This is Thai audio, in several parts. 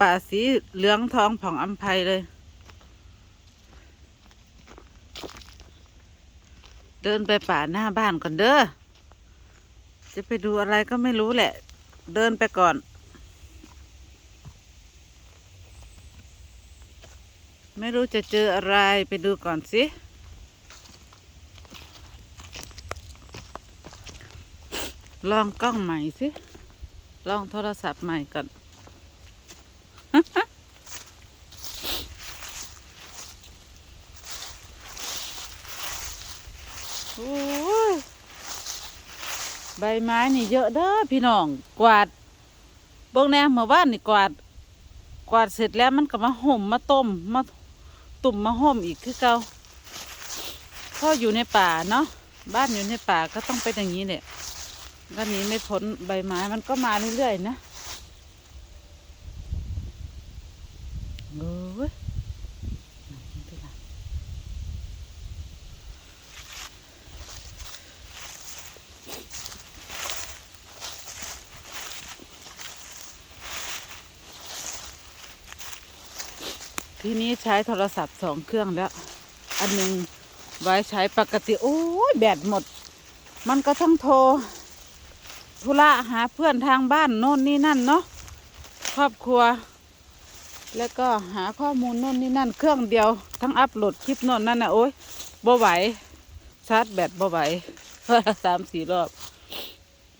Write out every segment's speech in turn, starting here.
ป่าสีเหลืองทองผ่องอัมภัยเลย เดินไปป่าหน้าบ้านก่อนเด้อ จะไปดูอะไรก็ไม่รู้แหละ เดินไปก่อน ไม่รู้จะเจออะไรไปดูก่อนสิลองกล้องใหม่สิ ลองโทรศัพท์ใหม่ก่อน ใบไม้นี่เยอะเด้อพี่น้อง กวาดเบิ่งแน่เมื่อวานนี่กวาด กวาดเสร็จแล้วมันก็มาห่มมาต้มมาตุ่มมาห่มอีกคือเก่าพ่ออยู่ในป่าเนาะบ้านอยู่ในป่าก็ต้องเป็นอย่างนี้เนี่ยก็หนีไม่พ้นใบไม้มันก็มาเรื่อยๆนะโอ้ยไหนล่ะ ทีนี้ใช้โทรศัพท์สองเครื่องแล้ว อันหนึ่งไว้ใช้ปกติ โอ้ยแบตหมด มันก็ต้องโทรธุระหาเพื่อนทางบ้านโน่นนี่นั่นเนาะครอบครัว แล้วก็หาข้อมูลโน่นนี่นั่น เครื่องเดียว ทั้งอัพโหลดคลิปโน่นนั่นนะโอ้ยบ่ไหวชาร์จแบตบ่ไหวสามสี่รอบ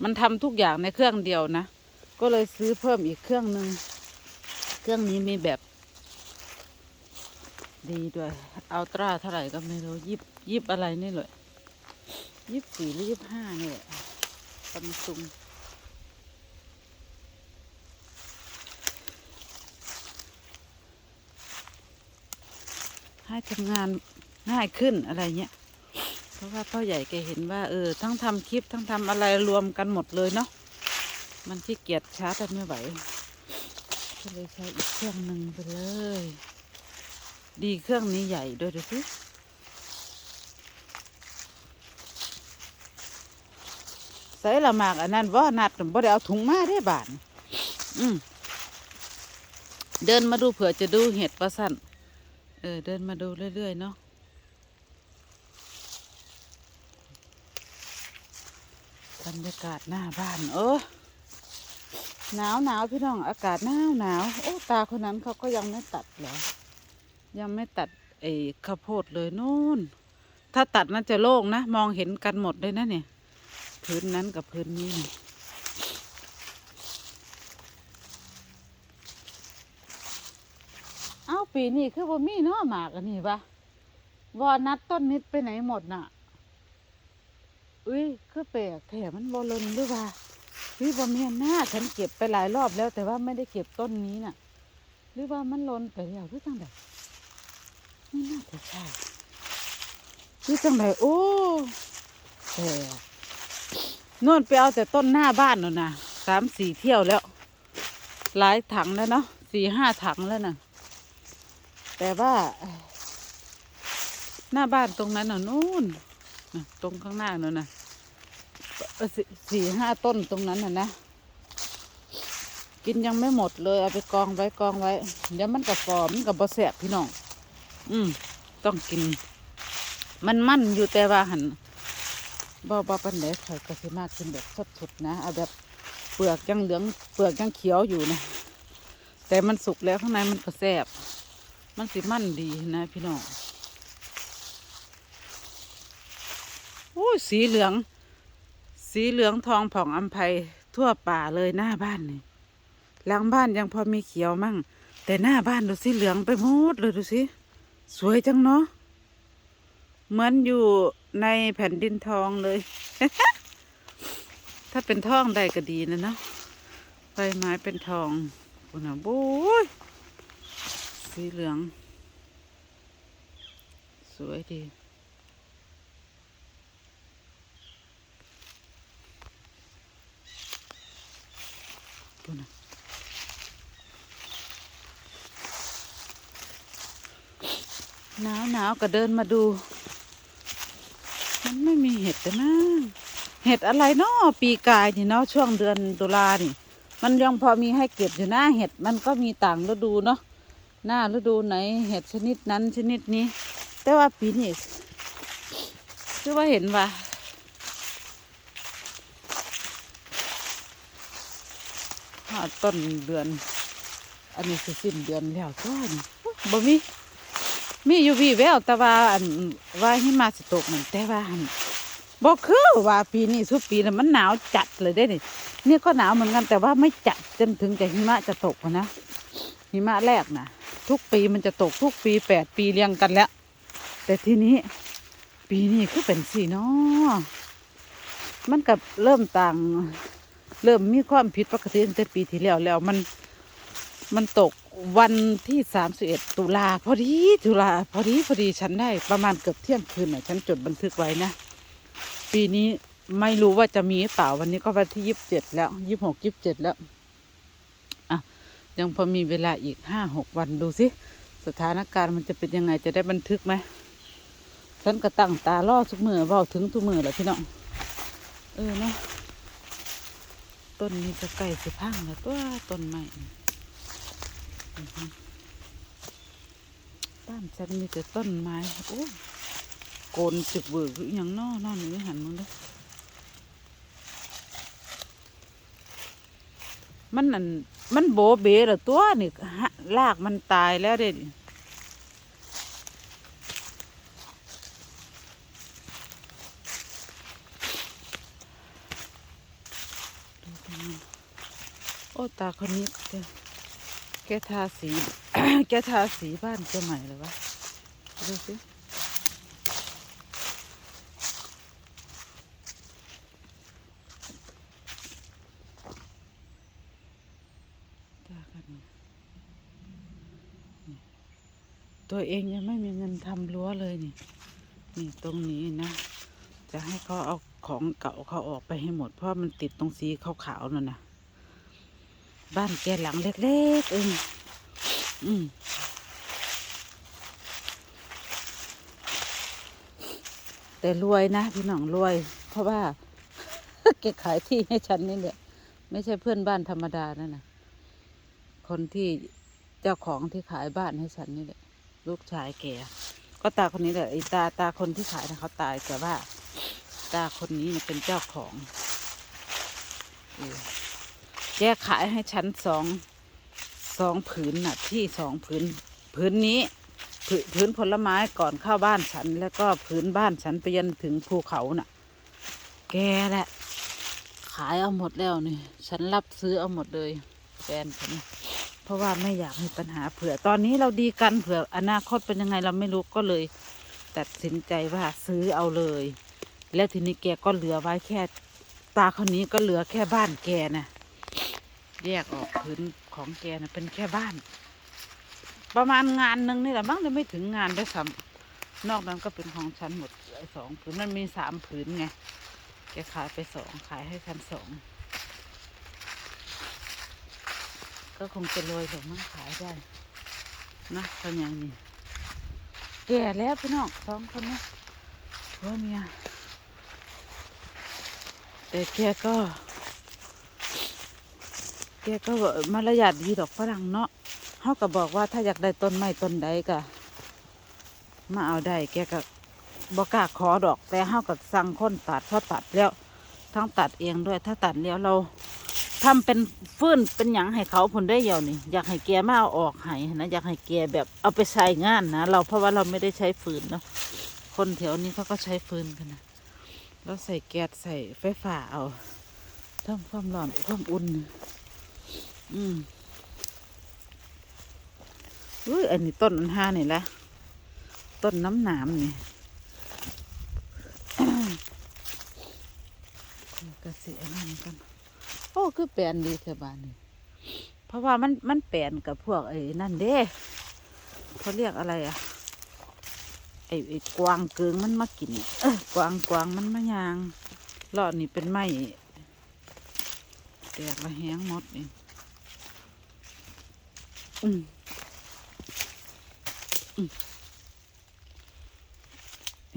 มันทำทุกอย่างในเครื่องเดียวนะ ก็เลยซื้อเพิ่มอีกเครื่องหนึ่งเครื่องนี้มีแบบ ดีด้วยอัลตร้าเท่าไหร่ก็ไม่รู้ยิบยิบอะไรนี่เลยยิบสี่หรือยิบห้านี่แหละซัมซุงให้ทำงานง่ายขึ้นอะไรเงี้ย เพราะว่าพ่อใหญ่แกเห็นว่าเออทั้งทำคลิปทั้งทำอะไรรวมกันหมดเลยเนาะ มันขี้เกียจช้าแต่ไม่ไหวก็เลยใช้อีกเครื่องหนึ่งไปเลย ดีเครื่องนี้ใหญ่ด้วยดูสิใส่ละมากอันนั้นว่านัดบ่ได้เอาถุงมาได้บาทอืมเดินมาดูเผื่อจะดูเห็ดประสันเออ เดินมาดูเรื่อยๆเนาะบรรยากาศหน้าบ้าน เออหนาวหนาวพี่น้องอากาศหนาวหนาวโอ้ตาคนนั้นเขาก็ยังไม่ตัดเหรอ ยังไม่ตัดไอ้ข้าวโพดเลยนู่น ถ้าตัดน่าจะโล่งนะ มองเห็นกันหมดเลยนะเนี่ย พื้นนั้นกับพื้นนี้นี่เอ้าปีนี้คือว่ามีเนาะหมากอันนี้ปะวอนัดต้นนิดไปไหนหมดน่ะ อุ้ยคือแปลกแถมมันบอลนหรือว่าพี่บอเมียนหน้าฉันเก็บไปหลายรอบแล้ว แต่ว่าไม่ได้เก็บต้นนี้น่ะ หรือว่ามันลนไปแล้วหรือจังได ไม่น่าจะใช่นี่จังไรโอ้แต่นวลไปเอาแต่ต้นหน้าบ้านน่ะนะสามสี่เที่ยวแล้ว หลายถังแล้วเนาะสี่ห้าถังแล้วนะแต่ว่า หน้าบ้านตรงนั้นน่ะนู่นตรงข้างหน้าน่ะนะสี่สี่ห้าต้นตรงนั้นน่ะนะกินยังไม่หมดเลยเอาไปกองไว้กองไว้ เดี๋ยวมันกับฟอมันกับบะแสบพี่น้อง อืม ต้องกิน มันมั่นอยู่แต่ว่าหันบ่บ่ปันเดข่อยก็สิมากกินแบบสดๆนะเอาแบบเปลือกยังเหลืองเปลือกยังเขียวอยู่นะแต่มันสุกแล้วข้างในมันก็แซ่บมันสิมั่นดีนะพี่น้องโอ้ยสีเหลือง สีเหลืองทองผ่องอัมภัยทั่วป่าเลยหน้าบ้านนี่หลังบ้านยังพอมีเขียวมั่ง แต่หน้าบ้านดูสิเหลืองไปหมดเลยดูสิ สวยจังเนาะเหมือนอยู่ในแผ่นดินทองเลย ถ้าเป็นทองได้ก็ดีนะเนาะใบไม้เป็นทองโอ้นะโบ้ยสีเหลือง สวยดีดูนะ หนาวหนาวก็เดินมาดู มันไม่มีเห็ดนะเห็ดอะไรเนาะปีกายนี่เนาะช่วงเดือนตุลานี่ มันยังพอมีให้เก็บอยู่นะเห็ดมันก็มีต่างฤดูเนาะหน้าฤดูไหนเห็ดชนิดนั้นชนิดนี้ แต่ว่าปีนี้คือว่าเห็นว่าหาต้นเดือน อันนี้สิสิ้นเดือนแล้วก็นี่บ่มี มีอยู่วีแววแต่ว่าอันว่าหิมะสิตกนั่นแต่ว่าบอันบ่คือว่าปีนี้ทุกปีนะมันหนาวจัดเลยได้นี่นี่ก็หนาวเหมือนกันแต่ว่าไม่จัดจนถึงกับหิมะจะตกนะหิมะแรกนะทุกปีมันจะตกทุกปีแปดปีเรียงกันแล้ว แต่ทีนี้ ปีนี้คือเป็นสีเนาะมันกับเริ่มต่าง เริ่มมีความผิดปกติตั้งแต่ปีที่แล้วแล้วมัน มันตกวันที่สามสิบเอ็ดตุลาพอดีตุลาพอดีพอดีฉันได้ประมาณเกือบเที่ยงคืนน่ะฉันจดบันทึกไว้นะ ปีนี้ไม่รู้ว่าจะมีหรือเปล่าวันนี้ก็วันที่ยี่สิบเจ็ดแล้วยี่สิบหกยี่สิบเจ็ดแล้วอะยังพอมีเวลาอีกห้าหกวันดูสิสถานการณ์มันจะเป็นยังไงจะได้บันทึกไหมฉันก็ตั้งตาล่อทุกมือเว่าถึงทุกมือแหละพี่น้องเออเนาะต้นนี้จะใกล้สิพังแล้วตัวต้นใหม่ บ้านฉันมีแต่ต้นไม้ โอ้โกนจึกเบิกอหย่างนอนอนอยู่หันมึงเด้อมันนั่นมันโบเบเหรอตัวนี่ลากมันตายแล้วเด็ดโอ้ตาคนนี้แก แกทาสี แกทาสีบ้านแกใหม่เลยวะ ดูสิตากันเนาะตัวเองยังไม่มีเงินทำรั้วเลยนี่ นี่ตรงนี้นะ จะให้เขาเอาของเก่าเขาออกไปให้หมด เพราะมันติดตรงสีขาวๆนั่นนะ บ้านแกหลังเล็กๆเองอืมแต่รวยนะพี่น้องรวย เพราะว่าแกขายที่ให้ฉันนี่แหละไม่ใช่เพื่อนบ้านธรรมดานั่นนะคนที่เจ้าของที่ขายบ้านให้ฉันนี่แหละลูกชายแกก็ตาคนนี้แหละไอ้ตาตาคนที่ขายนะเขาตายแต่ว่า ตาคนนี้เนี่ยเป็นเจ้าของเออ แกขายให้ฉันสองสองผืนน่ะ ที่สองผืนผืนนี้ผืนพื้นผลไม้ก่อนเข้าบ้านฉัน แล้วก็พื้นบ้านฉันไปยันถึงภูเขาน่ะ แกแหละ ขายเอาหมดแล้วนี่ ฉันรับซื้อเอาหมดเลยแฟนฉันเพราะว่าไม่อยากมีปัญหาเผื่อ ตอนนี้เราดีกันเผื่ออนาคตเป็นยังไงเราไม่รู้ก็เลย ตัดสินใจว่าซื้อเอาเลย แล้วทีนี้แกก็เหลือไว้แค่ ตาคนนี้ก็เหลือแค่บ้านแกนะ แยกออกพื้นของแกนะเป็นแค่บ้าน ประมาณงานหนึ่งนี่แหละมั้งจะไม่ถึงงานด้วยซ้ำนอกนั้นก็เป็นของฉันหมดสองผืนมันมีสามผืนไงแกขายไปสองขายให้ฉันสองก็คงจะรวยถึงมั่งขายได้นะทำอย่างนี้แก่แล้วพี่น้องสองคนนี้ผัวเมียแต่แกก็ แกก็มารยาทดีดอกฝรั่งเนาะเขาก็บอกว่าถ้าอยากได้ต้นไม้ต้นใดก็มาเอาได้แกก็บอกกล้าขอดอก แต่เขาก็สั่งคนตัดเพราะตัดแล้วทั้งตัดเองด้วย ถ้าตัดแล้วเราทำเป็นฟื้นเป็นหยังให้เขาผลได้เดียวนี่อยากให้แกมาเอาออกให้นะอยากให้แกแบบเอาไปใช้งานนะเราเพราะว่าเราไม่ได้ใช้ฟืนเนาะคนแถวนี้เขาก็ใช้ฟืนกันนะแล้วใส่แก๊สใส่ไฟฟ้าเอาทำความร้อนความอุ่น อืมอุ้ยอันนี้ต้นอันห้านี่แหละต้นน้ำหนามนี่กระเสียนั่นกันโอ้คือแปลนดีเทบานนี่เพราะว่ามันมันแปลนกับพวกไอ้นั่นเด้เขาเรียกอะไรอะไอ้ไอ้กวางเกิงมันมากินเออกวางกวางมันมายางรอดนี่เป็นไม้แตกละแห้งหมดนี่อื ม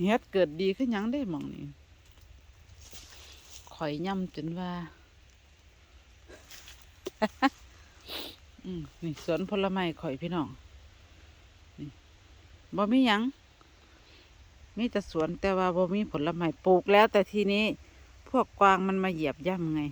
เฮ็ดเกิดดีขึ้นยังได้หมองนี่ข่อยย่ำจนว่า อืมนี่สวนผลไม้ข่อยพี่น้อง นี่บ่มีหยัง มีแต่สวนแต่ว่าบ่มีผลไม้ปลูกแล้ว แต่ทีนี้พวกกวางมันมาเหยียบย่ำไง